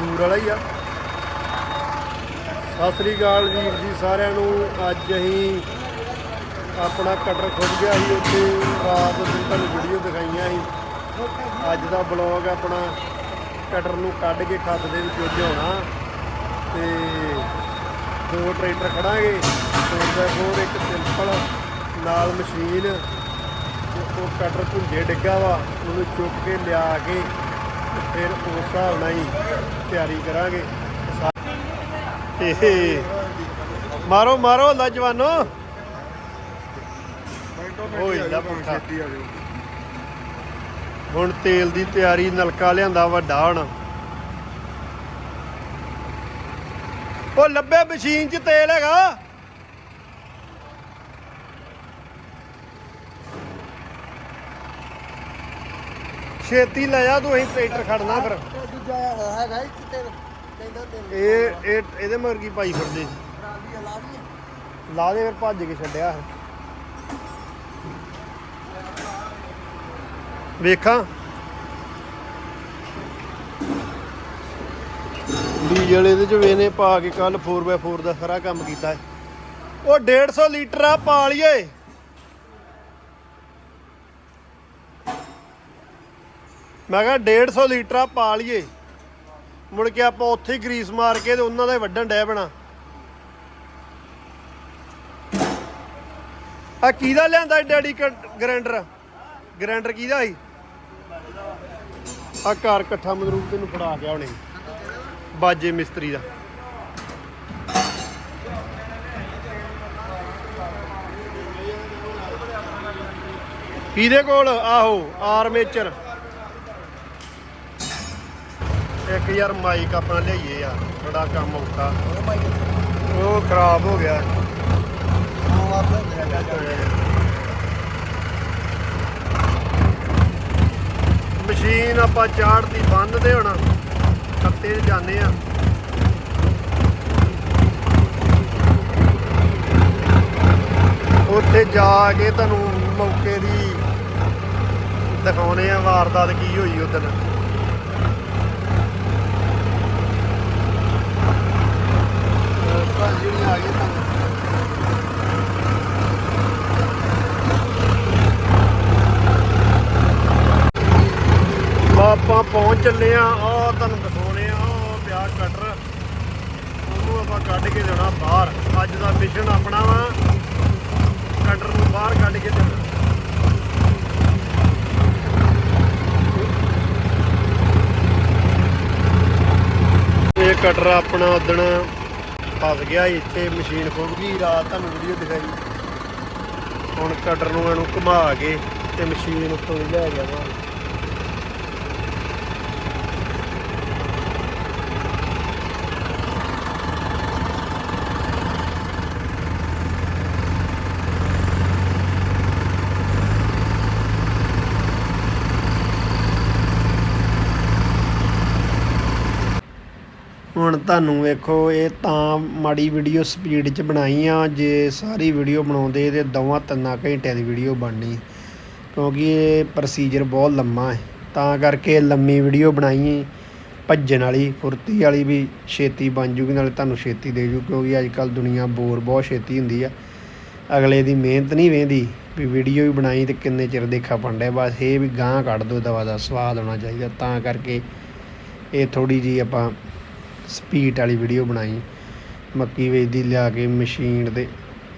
ਸੰਗਰੂਰ ਵਾਲਾ ਹੀ ਆ। ਸਤਿ ਸ੍ਰੀ ਅਕਾਲ ਵੀਰ ਜੀ ਸਾਰਿਆਂ ਨੂੰ। ਅੱਜ ਅਸੀਂ ਆਪਣਾ ਕਟਰ ਖੁੱਲ ਗਿਆ ਸੀ ਉੱਥੇ। ਰਾਤ ਨੂੰ ਤੁਹਾਨੂੰ ਵੀਡੀਓ ਦਿਖਾਈਆਂ ਸੀ। ਅੱਜ ਦਾ ਬਲੌਗ ਆਪਣਾ ਕਟਰ ਨੂੰ ਕੱਢ ਕੇ ਖੱਤ ਦੇ ਵਿੱਚ ਉਝਾਉਣਾ ਤੇ ਦੋ ਟਰੈਕਟਰ ਖੜਾਂਗੇ। ਫੋਰ ਬਾਈ ਇੱਕ ਸਿੰਪਲ ਨਾਲ ਮਸ਼ੀਨ। ਉਹ ਕਟਰ ਭੁੰਜੇ ਡਿੱਗਾ ਵਾ। ਉਹਨੂੰ ਚੁੱਕ ਕੇ ਲਿਆ ਕੇ ਫਿਰ ਉਸ ਹਿਸਾਬ ਨਾਲ ਹੀ ਤਿਆਰੀ ਕਰਾਂਗੇ। ਏ ਮਾਰੋ ਮਾਰੋ ਲਾ ਜਵਾਨੋ। ਓਏ ਲਾ ਪੁੱਠਾ। ਹੁਣ ਤੇਲ ਦੀ ਤਿਆਰੀ ਨਲਕਾ ਲਿਆਂਦਾ ਵੱਡਾ ਹੁਣ ਉਹ ਲੱਭੇ ਮਸ਼ੀਨ 'ਚ ਤੇਲ ਹੈਗਾ। ਛੇਤੀ ਲੈ ਜਾ ਤੂੰ ਅਸੀਂ ਟਰੈਕਟਰ ਖੜਨਾ ਫਿਰ। ਦੂਜਾ ਹੈਗਾ ਇੱਕ ਤੇ ਕਹਿੰਦਾ ਤੇ ਇਹ ਇਹ ਇਹਦੇ ਮਗਰ ਕੀ ਪਾਈ ਫਿਰਦੇ ਸੀ? ਟਰਾਲੀ ਹਲਾ ਦੀ ਲਾ ਦੇ ਫਿਰ ਭੱਜ ਕੇ ਛੱਡਿਆ ਵੇਖਾਂ। ਡੀਜ਼ਲ ਇਹਦੇ ਚ ਵੇਨੇ ਪਾ ਕੇ ਕੱਲ 4x4 ਦਾ ਸਾਰਾ ਕੰਮ ਕੀਤਾ ਹੈ। ਉਹ 150 ਲੀਟਰ ਆ ਪਾ ਲਈਏ। ਮੈਂ ਕਿਹਾ 150 ਲੀਟਰ ਆ, ਪਾ ਲਈਏ। ਮੁੜ ਕੇ ਆਪਾਂ ਉੱਥੇ ਹੀ ਗਰੀਸ ਮਾਰ ਕੇ ਤੇ ਉਹਨਾਂ ਦਾ ਹੀ ਵੱਢਣ ਡੈ ਬਣਾ ਆ ਕਿਹਦਾ ਲਿਆਂਦਾ ਡੈਡੀ ਗ੍ਰੈਂਡਰ? ਗ੍ਰੈਂਡਰ ਕਿਹਦਾ ਸੀ? ਆ ਘਰ ਇਕੱਠਾ ਮਦਰੂਪ ਤੈਨੂੰ ਫੜਾ ਗਿਆ ਉਹਨੇ ਬਾਜੇ ਮਿਸਤਰੀ ਦਾ। ਕਿਹਦੇ ਕੋਲ? ਆਹੋ, ਆਰਮੇਚਰ। ਇੱਕ ਯਾਰ ਮਾਈਕ ਆਪਣਾ ਲਿਆਈਏ ਯਾਰ ਬੜਾ ਕੰਮ ਔਖਾ। ਉਹ ਖਰਾਬ ਹੋ ਗਿਆ। ਉਹ ਆਪਣਾ ਹੈਗਾ ਮਸ਼ੀਨ ਆਪਾਂ ਚਾੜਦੀ ਬੰਦ ਦੇ ਹੁਣ। 'ਚ ਜਾਂਦੇ ਆ ਉੱਥੇ ਜਾ ਕੇ ਤੁਹਾਨੂੰ ਮੌਕੇ ਦੀ ਦਿਖਾਉਣੇ ਆ ਵਾਰਦਾਤ ਕੀ ਹੋਈ ਉਦੋਂ ਭਾਜੀ ਨਹੀਂ ਆ ਗਏ ਤਾਂ ਆਪਾਂ ਪਹੁੰਚ ਚੱਲੇ ਆ ਆ ਤੁਹਾਨੂੰ ਦਿਖਾਉਣੇ ਆ ਉਹ ਕਟਰ ਉਹਨੂੰ ਆਪਾਂ ਕੱਢ ਕੇ ਦੇਣਾ ਬਾਹਰ। ਅੱਜ ਦਾ ਮਿਸ਼ਨ ਆਪਣਾ ਵਾ ਕਟਰ ਨੂੰ ਬਾਹਰ ਕੱਢ ਕੇ ਦੇਣਾ। ਇਹ ਕਟਰ ਆਪਣਾ ਉਦਣ ਫਸ ਗਿਆ ਸੀ ਇੱਥੇ ਮਸ਼ੀਨ ਖੁੱਲ ਗਈ, ਰਾਤ ਤੁਹਾਨੂੰ ਵੀਡੀਓ ਦਿਖਾਈ। ਹੁਣ ਕਟਰ ਨੂੰ ਇਹਨੂੰ ਘੁਮਾ ਕੇ ਤੇ ਮਸ਼ੀਨ ਉੱਤੋਂ ਲੈ ਗਿਆ ਬਾਹਰ ਹੁਣ ਤੁਹਾਨੂੰ ਵੇਖੋ, ਇਹ ਤਾਂ ਮਾੜੀ ਵੀਡੀਓ ਸਪੀਡ 'ਚ ਬਣਾਈ ਆ। ਜੇ ਸਾਰੀ ਵੀਡੀਓ ਬਣਾਉਂਦੇ, ਤੇ ਦੋਵਾਂ ਤਿੰਨਾਂ ਘੰਟਿਆਂ ਦੀ ਵੀਡੀਓ ਬਣਨੀ। ਕਿਉਂਕਿ ਇਹ ਪ੍ਰੋਸੀਜਰ ਬਹੁਤ ਲੰਮਾ ਹੈ। ਤਾਂ ਕਰਕੇ ਲੰਮੀ ਵੀਡੀਓ ਬਣਾਈ, ਭੱਜਣ ਵਾਲੀ ਫੁਰਤੀ ਵਾਲੀ ਵੀ ਛੇਤੀ ਬਣ ਜੂਗੀ, ਨਾਲੇ ਤੁਹਾਨੂੰ ਛੇਤੀ ਦੇ ਜੂ, ਕਿਉਂਕਿ ਅੱਜ ਕੱਲ ਦੁਨੀਆ ਬੋਰ ਬਹੁਤ ਛੇਤੀ ਹੁੰਦੀ ਆ। ਅਗਲੇ ਦੀ ਮਿਹਨਤ ਨਹੀਂ ਵੇਂਦੀ, ਵੀ ਵੀਡੀਓ ਵੀ ਬਣਾਈ ਤੇ ਕਿੰਨੇ ਚਿਰ ਦੇਖਾ ਪੰਡੇ ਬਸ ਇਹ ਵੀ ਗਾਂ ਕੱਢ ਦੋ, ਦਵਾ ਦਾ ਸਵਾਦ ਹੋਣਾ ਚਾਹੀਦਾ। ਤਾਂ ਕਰਕੇ ਇਹ ਥੋੜੀ ਜੀ ਆਪਾਂ ਸਪੀਡ ਵਾਲੀ ਵੀਡੀਓ ਬਣਾਈ। ਮੱਕੀ ਵੇਚਦੀ ਲਿਆ ਕੇ ਮਸ਼ੀਨ ਦੇ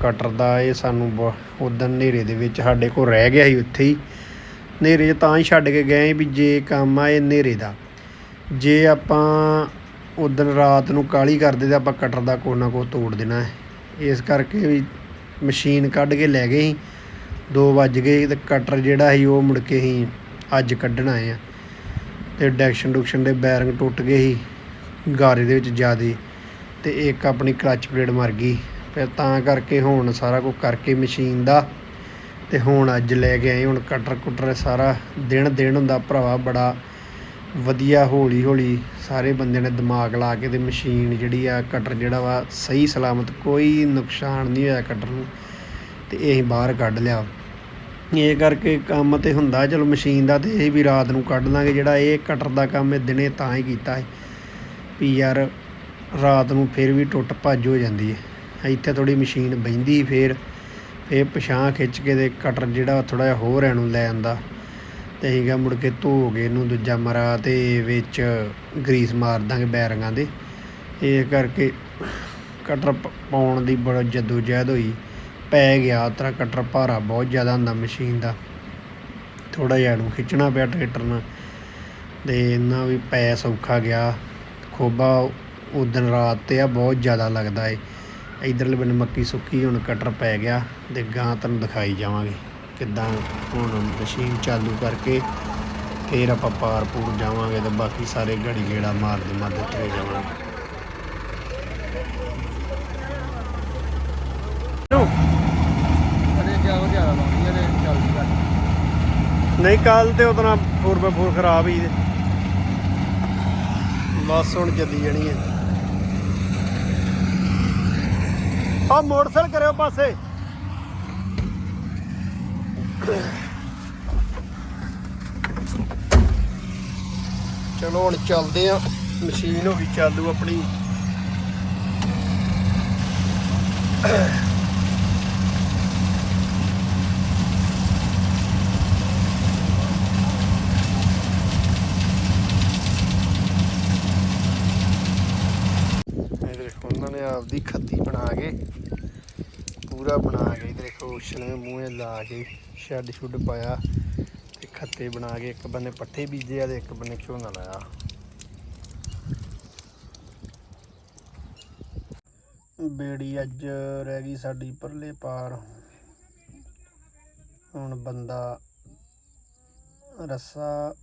ਕਟਰ ਦਾ, ਇਹ ਸਾਨੂੰ ਉਦੋਂ ਹਨੇਰੇ ਦੇ ਵਿੱਚ ਸਾਡੇ ਕੋਲ ਰਹਿ ਗਿਆ ਸੀ ਉੱਥੇ ਹੀ। ਹਨੇਰੇ 'ਚ ਤਾਂ ਹੀ ਛੱਡ ਕੇ ਗਏ ਵੀ ਜੇ ਕੰਮ ਆ ਇਹ ਹਨੇਰੇ ਦਾ। ਜੇ ਆਪਾਂ ਉਦੋਂ ਰਾਤ ਨੂੰ ਕਾਲੀ ਕਰਦੇ ਤਾਂ ਆਪਾਂ ਕਟਰ ਦਾ ਕੋਈ ਨਾ ਕੋਈ ਤੋੜ ਦੇਣਾ ਹੈ। ਇਸ ਕਰਕੇ ਵੀ ਮਸ਼ੀਨ ਕੱਢ ਕੇ ਲੈ ਗਏ ਸੀ। 2 ਵੱਜ ਗਏ ਤੇ ਕਟਰ ਜਿਹੜਾ ਸੀ ਉਹ ਮੁੜ ਕੇ ਹੀ ਅੱਜ ਕੱਢਣਾ ਆ ਤੇ ਡੈਕਸ਼ਨ ਡੁਕਸ਼ਨ ਦੇ ਬੈਰਿੰਗ ਟੁੱਟ ਗਏ ਸੀ। ਗਾਰੇ ਦੇ ਵਿੱਚ ਜਿਆਦੇ ਅਤੇ ਇੱਕ ਆਪਣੀ ਕਲੱਚ ਪਲੇਟ ਮਰ ਗਈ। ਫਿਰ ਤਾਂ ਕਰਕੇ ਹੁਣ ਸਾਰਾ ਕੁਝ ਕਰਕੇ ਮਸ਼ੀਨ ਦਾ ਅਤੇ ਹੁਣ ਅੱਜ ਲੈ ਕੇ ਆਏ ਹੁਣ ਕਟਰ ਕੁਟਰ ਸਾਰਾ ਦਿਨ ਦਿਨ ਹੁੰਦਾ ਭਰਾਵਾ ਬੜਾ ਵਧੀਆ ਹੌਲੀ ਹੌਲੀ ਸਾਰੇ ਬੰਦੇ ਨੇ ਦਿਮਾਗ ਲਾ ਕੇ ਤੇ ਮਸ਼ੀਨ ਜਿਹੜੀ ਆ ਕਟਰ ਜਿਹੜਾ ਵਾ ਸਹੀ ਸਲਾਮਤ ਕੋਈ ਨੁਕਸਾਨ ਨਹੀਂ ਹੋਇਆ ਕਟਰ ਨੂੰ ਤੇ ਇਹ ਬਾਹਰ ਕੱਢ ਲਿਆ। ਇਹ ਕਰਕੇ ਕੰਮ ਤੇ ਹੁੰਦਾ, ਚਲੋ ਮਸ਼ੀਨ ਦਾ ਤੇ ਇਹ ਵੀ ਰਾਤ ਨੂੰ ਕੱਢ ਲਾਂਗੇ ਜਿਹੜਾ ਇਹ ਕਟਰ ਦਾ ਕੰਮ ਇਹ ਦਿਨੇ ਤਾਂ ਹੀ ਕੀਤਾ ਹੈ ਵੀ ਯਾਰ ਰਾਤ ਨੂੰ ਫਿਰ ਵੀ ਟੁੱਟ ਭੱਜ ਹੋ ਜਾਂਦੀ ਹੈ ਇੱਥੇ ਥੋੜੀ ਮਸ਼ੀਨ ਬਹਿੰਦੀ ਫਿਰ ਫਿਰ ਪਛਾਂ ਖਿੱਚ ਕੇ ਤੇ ਕਟਰ ਜਿਹੜਾ ਥੋੜਾ ਜਿਹਾ ਹੋਰ ਐਨੂੰ ਲੈ ਆਂਦਾ। ਤੇ ਅਸੀਂ ਮੁੜ ਕੇ ਧੋ ਕੇ ਇਹਨੂੰ ਦੂਜਾ ਮਰਾ ਤੇ ਵਿੱਚ ਗਰੀਸ ਮਾਰ ਦਾਂਗੇ ਬੈਰਿੰਗਾਂ ਦੇ। ਇਹ ਕਰਕੇ ਕਟਰ ਪ- ਪਾਉਣ ਦੀ ਬੜਾ ਜਦੋਜਹਿਦ ਹੋਈ। ਪੈ ਗਿਆ ਤਰਾ ਕਟਰ ਭਾਰਾ ਬਹੁਤ ਜ਼ਿਆਦਾ ਹੁੰਦਾ ਮਸ਼ੀਨ ਦਾ। ਥੋੜਾ ਜਿਹਾ ਇਹਨੂੰ ਖਿੱਚਣਾ ਪਿਆ ਟਰੈਕਟਰ ਨਾਲ। ਤੇ ਇਹਨਾਂ ਵੀ ਪੈ ਸੌਖਾ ਗਿਆ। ਖੋਬਾ ਉਦਨ ਰਾਤ ਤੇ ਆ ਬਹੁਤ ਜ਼ਿਆਦਾ ਲੱਗਦਾ ਏ। ਇਧਰਲੇ ਬੰਨੇ ਮੱਕੀ ਸੁੱਕੀ ਹੁਣ ਕਟਰ ਪੈ ਗਿਆ ਤੇ ਗਾਂ ਤੁਹਾਨੂੰ ਦਿਖਾਈ ਜਾਵਾਂਗੇ ਕਿੱਦਾਂ ਹੁਣ ਮਸ਼ੀਨ ਚਾਲੂ ਕਰਕੇ ਫੇਰ ਆਪਾਂ ਪਾਰ ਪੂਰ ਜਾਵਾਂਗੇ ਤੇ ਬਾਕੀ ਸਾਰੇ ਘੜੀ ਗੇੜਾ ਮਾਰਦੇ ਮਾਰਦੇ ਤੁਰੇ ਜਾਵਾਂਗੇ। ਨਹੀਂ ਕੱਲ ਤੇ ਉਤਨਾ 4x4 ਖਰਾਬ ਹੀ ਬਸ ਹੁਣ ਚੱਲੀ ਜਾਣੀ ਹੈ ਆ ਮੋਟਰਸਾਈਕਲ ਕਰਿਓ ਪਾਸੇ। ਚਲੋ ਹੁਣ ਚੱਲਦੇ ਆ। ਮਸ਼ੀਨ ਹੋ ਗਈ, ਚਾਲੂ ਆਪਣੀ ਇਹ ਦੇਖੋ ਉਹਨਾਂ ਨੇ ਆਪਦੀ ਖੱਤੀ ਬਣਾ ਕੇ, ਪੂਰਾ ਬਣਾ ਕੇ ਦੇਖੋ ਛਲੇ ਮੂਹੇ ਲਾ ਕੇ ਸ਼ੈੱਡ ਸ਼ੁੱਡ ਪਾਇਆ ਤੇ ਖੱਤੇ ਬਣਾ ਕੇ ਇੱਕ ਬੰਨੇ ਪੱਠੇ ਬੀਜੇ ਆ ਤੇ ਇੱਕ ਬੰਨੇ ਝੋਨਾ ਲਾਇਆ। ਬੇੜੀ ਅੱਜ ਰਹਿ ਗਈ ਸਾਡੀ ਪਰਲੇ ਪਾਰ। ਹੁਣ ਬੰਦਾ ਰੱਸਾ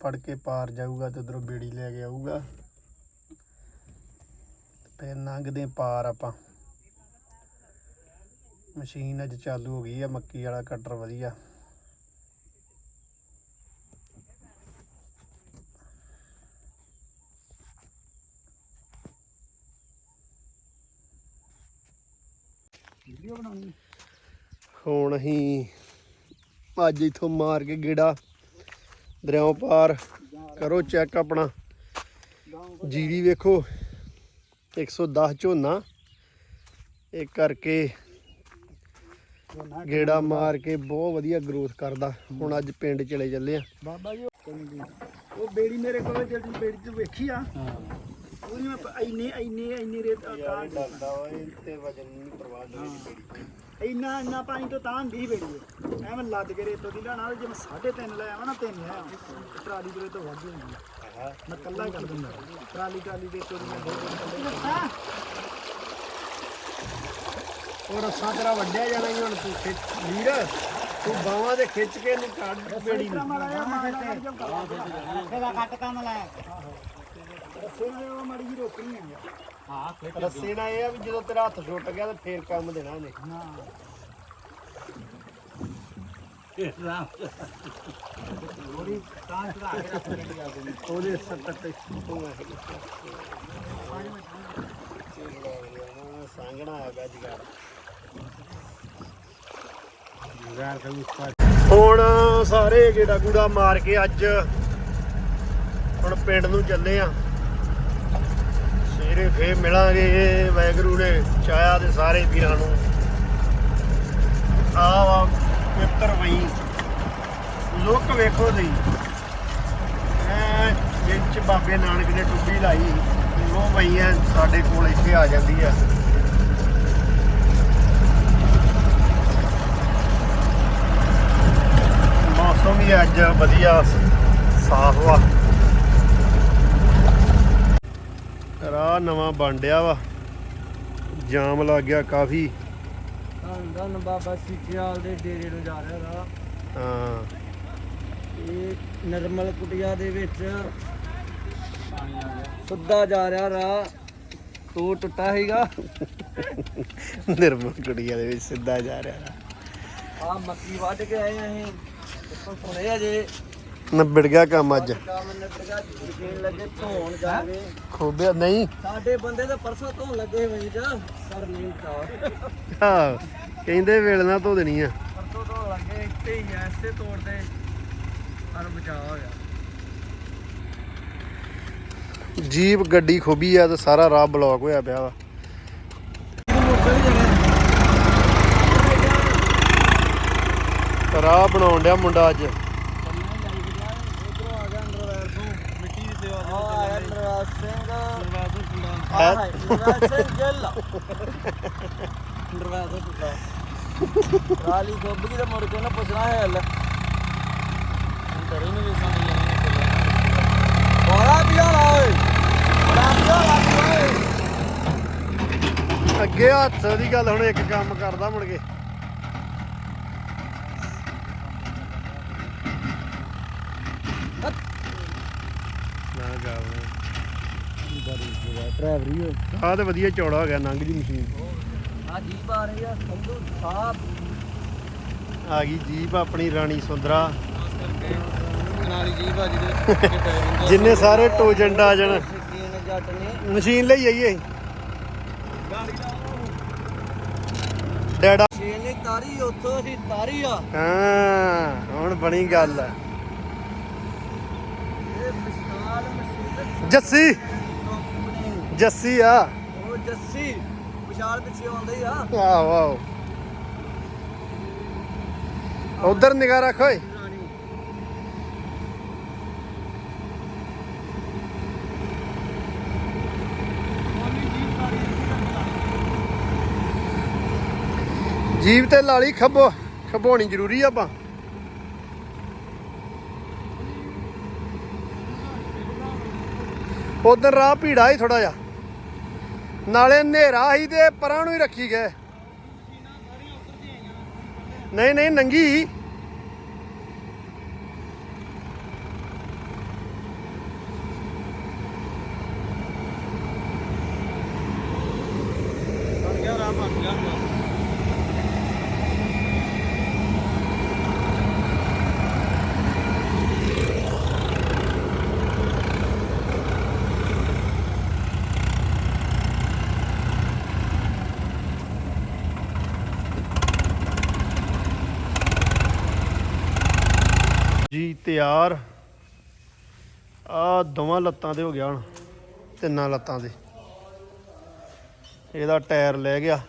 ਫੜ ਕੇ ਪਾਰ ਜਾਊਗਾ ਤੇ ਉਧਰੋਂ ਬੇੜੀ ਲੈ ਕੇ ਆਊਗਾ। ਫਿਰ ਲੰਘਦੇ ਪਾਰ ਆਪਾਂ। ਮਸ਼ੀਨ ਅੱਜ ਚਾਲੂ ਹੋ ਗਈ ਆ ਮੱਕੀ ਵਾਲਾ ਕਟਰ ਵਧੀਆ। ਵੀਡੀਓ ਬਣਾਉਣੀ ਹੁਣ ਅਸੀਂ ਅੱਜ ਇਥੋਂ ਮਾਰ ਕੇ ਗੇੜਾ ਦਰਿਆਓਂ ਪਾਰ ਕਰੋ ਚੈੱਕ ਆਪਣਾ। ਜੀਰੀ ਵੇਖੋ। 110 ਝੋਨਾ। ਇਹ ਕਰਕੇ ਗੇੜਾ ਮਾਰ ਕੇ ਬਹੁਤ ਵਧੀਆ ਗਰੋਥ ਕਰਦਾ। ਹੁਣ ਅੱਜ ਪਿੰਡ ਚਲੇ ਚੱਲੇ ਆ। ਬਾਬਾ ਜੀ ਉਹ ਬੇੜੀ ਮੇਰੇ ਕੋਲ ਜਿਹੜੀ ਬੇੜੀ ਤੂੰ ਵੇਖੀ ਆ। ਉਹਦੀ ਮੈਂ ਪ- ਇੰਨੇ ਇੰਨੇ ਇੰਨੇ ਰੇਤ ਤਾਂ ਡਰਦਾ ਓਏ ਤੇ ਵਜਨ ਨਹੀਂ ਪਰਵਾਹ ਇੰਨਾ ਇੰਨਾ ਪਾਣੀ ਤੋਂ ਤਾਂ ਦੀ ਬੇੜੀ ਹੈ। ਐਵੇਂ ਲੱਦ ਕੇ ਰੇਤੋਂ ਦੀ ਲੈਣਾ ਜੇ ਮੈਂ 3.5 ਲੈ ਆਵਾਂ ਨਾ ਤਿੰਨ ਲੈ ਆਵਾਂ। ਟਰਾਲੀ ਦੇ ਤੋਂ ਵੱਧ ਹੁੰਦੀ ਹੈ ਮੈਂ ਕੱਲਾ ਹੀ ਕਰ ਦਿੰਦਾ। ਟਰਾਲੀ ਟਰਾਲੀ ਦੇ ਤੋਂ ਮੈਂ ਦੋ ਦਿਨ ਕੱਲੇ ਉਹ ਰੱਸਾ ਤੇਰਾ ਵੱਡਿਆ ਜਾਣਾ ਹੀ ਹੁਣ ਤੂੰ ਖਿੱਚ ਵੀਰ ਤੂੰ ਬਾਹਾਂ ਦੇ ਖਿੱਚ ਕੇ ਇਹਨੂੰ ਕੱਢ ਬੇੜੀ ਨੂੰ। ਕਰ ਕੱਟ ਕੰਮ ਲਾਇਆ ਰਸੇ ਨਾਲ ਉਹ ਮੜੀ ਜੀ ਰੋਕਣੀ ਹੈ ਰੱਸੇ ਨਾਲ ਇਹ ਆ ਵੀ ਜਦੋਂ ਤੇਰਾ ਹੱਥ ਟੁੱਟ ਗਿਆ ਤੇ ਫੇਰ ਕੰਮ ਦੇਣਾ ਇਹਨੇ। ਹਾਂ। ਤਾਂ ਚੜਾ ਕੇ ਰੱਖ ਉਹਦੇ ਤੇ ਸੰਗਣਾ ਹੁਣ ਸਾਰੇ ਗੇੜਾ ਗੂੜਾ ਮਾਰ ਕੇ ਅੱਜ ਹੁਣ ਪਿੰਡ ਨੂੰ ਚੱਲੇ ਆ। ਸਵੇਰੇ ਫੇਰ ਮਿਲਾਂਗੇ ਵੈਗਰੂ ਨੇ ਚਾਇਆ ਦੇ ਸਾਰੇ ਵੀਰਾਂ ਨੂੰ। ਆ ਵਾ ਮਿੱਤਰ ਵਈ ਲੁੱਕ ਵੇਖੋ ਤੁਸੀਂ। ਐ ਵਿੱਚ ਬਾਬੇ ਨਾਨਕ ਨੇ ਟੁੱਬੀ ਲਾਈ। ਉਹ ਵਈਆਂ ਸਾਡੇ ਕੋਲ ਇੱਥੇ ਆ ਜਾਂਦੀ ਆ। ਮੌਸਮ ਵੀ ਅੱਜ ਵਧੀਆ ਸਾਫ਼ ਵਾ। ਰਾਹ ਨਵਾਂ ਬਣ ਡਿਆ ਵਾ। ਜਾਮ ਲੱਗ ਗਿਆ ਕਾਫੀ। ਧੰਨ ਧੰਨ ਬਾਬਾ ਸਿੱਖਿਆਲ ਦੇ ਡੇਰੇ ਨੂੰ ਜਾ ਰਿਹਾ ਰਾ ਹਾਂ। ਇਹ ਨਰਮਲ ਕੁਟਿਆ ਦੇ ਵਿੱਚ ਸਿੱਧਾ ਜਾ ਰਿਹਾ ਰਾ। ਤੋ ਟੁੱਟਾ ਹੈਗਾ ਨਿਰਮਲ ਕੁੜੀਆਂ ਦੇ ਵਿੱਚ ਸਿੱਧਾ ਜਾ ਰਿਹਾ ਆ ਮੱਕੀ ਵੱਢ ਕੇ ਆਏ ਅਸੀਂ। ਇੱਥੋਂ ਸੁਣੇ ਅਜੇ ਨਿਬੜ ਗਿਆ ਕੰਮ ਅੱਜ। ਕੰਮ ਨਿਬੜਿਆ ਯਕੀਨ ਲੱਗੇ ਧੋਣ ਜਾ ਕੇ ਖੋਬਿਆ ਨਹੀਂ। ਸਾਡੇ ਬੰਦੇ ਤਾਂ ਪਰਸੋਂ ਧੋਣ ਲੱਗੇ ਹੋਏ ਚ ਸਰ ਨੀਂਦ ਤਾਂ। ਹਾਂ ਕਹਿੰਦੇ ਵੇਲੇ ਨਾਲ ਧੋ ਦੇਣੀ ਆ। ਪਰਸੋਂ ਧੋਣ ਲੱਗੇ ਇੱਥੇ ਹੀ ਐ ਇਸੇ ਤੋੜ ਤੇ ਪਰ ਬਚਾ ਹੋ ਗਿਆ। ਜੀਪ ਗੱਡੀ ਖੋਬੀ ਆ ਤੇ ਸਾਰਾ ਰਾਹ ਬਲੌਕ ਹੋਇਆ ਪਿਆ ਵਾ। ਰਾਹ ਬਣਾਉਣ ਡਿਆ ਮੁੰਡਾ ਅੱਜ ਉਧਰੋਂ ਆ ਗਿਆ ਅੰਡਰਵੈਰ ਤੋਂ ਮਿੱਟੀ ਦੀ ਸੇਵਾ ਦੇ ਆ ਆਇਆ ਨਰਵਾਜ ਸਿੰਘ ਨਰਵਾਜ ਸਿੰਘ ਹੈ। ਨਰਵਾਜ ਸਿੰਘ ਗਿੱਲ ਨਰਵਾਜ ਸਿੰਘ ਪੁੱਤਰਾ ਰਾਲੀ ਗੋਬ ਕੀ ਦਾ ਮੁੜ ਕੇ ਨਾ ਪੁੱਛਣਾ ਹੈ ਹਲ। ਕਰੀ ਨਹੀਂ ਵੀ ਸਮਝ ਨਹੀਂ ਬੜਾ ਪਿਆਰਾ ਓਏ। ਬੜਾ ਪਿਆਰਾ ਓਏ। ਅੱਗੇ ਹੱਥ ਦੀ ਗੱਲ ਹੁਣ ਇੱਕ ਕੰਮ ਕਰਦਾ ਮੁੜ ਕੇ। ਨਾ ਗਾਵੇ ਡਰਾਈਵਰੀ ਆਹ ਤੇ ਵਧੀਆ ਚੌੜਾ ਹੋ ਗਿਆ ਨੰਗ ਜੀ ਮਸ਼ੀਨ। ਆ ਜੀ ਆ ਰਹੀ ਆ ਸੰਧੂ ਸਾਹਿਬ। ਆ ਗਈ ਜੀਪ ਆਪਣੀ ਰਾਣੀ ਸੁੰਦਰਾ। ਨਾਲੀ ਦੇ ਜਿੰਨੇ ਸਾਰੇ ਟੋਜੰਡ ਆ ਜਾਣ ਸਕੀਨ ਜੱਟ ਨੇ ਮਸ਼ੀਨ ਲਈ ਆਈਏ। ਡੈਡਾ ਛੇਨ ਨੇ ਤਾਰੀ ਉੱਥੋਂ ਅਸੀਂ ਤਾਰੀ ਆ। ਹਾਂ ਹੁਣ ਬਣੀ ਗੱਲ। ਮਸ਼ੀਨ। ਜੱਸੀ। ਜੱਸੀ ਆ। ਉਹ ਜੱਸੀ ਵਿਸ਼ਾਲ ਪਿੱਛੇ ਆਉਂਦਾ ਹੀ ਆ। ਆਹੋ ਆਹੋ ਉਧਰ ਨਿਗਾਹ ਰੱਖ ਓਏ। ਜੀਵ ਤੇ ਲਾਲੀ ਖੱਬੋ ਖਬੋਣੀ ਜ਼ਰੂਰੀ ਆ ਆਪਾਂ। ਉਧਰ ਰਾਹ ਭੀੜਾ ਹੀ ਥੋੜਾ ਜਿਹਾ। ਨਾਲੇ ਹਨੇਰਾ ਹੀ ਤੇ ਪਰਾਂ ਨੂੰ ਹੀ ਰੱਖੀ ਗਏ। ਨਹੀਂ ਨਹੀਂ ਨੰਗੀ ਬਣ ਗਿਆ ਰਾਮ ਬਣ ਗਿਆ ਹੁਣ ਜੀ ਤਿਆਰ ਆ ਦੋਵਾਂ ਲੱਤਾਂ ਤੇ ਹੋ ਗਿਆ ਹੁਣ। ਤਿੰਨਾਂ ਲੱਤਾਂ ਤੇ। ਇਹਦਾ ਟਾਇਰ ਲੈ ਗਿਆ।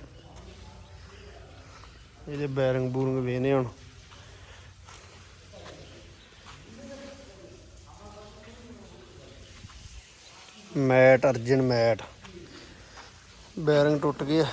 ਇਹਦੇ ਬੈਰਿੰਗ ਬੂਰਿੰਗ ਵੇਨੇ ਹੁਣ। Mat, Arjan mat. ਬੈਰਿੰਗ ਟੁੱਟ ਗਿਆ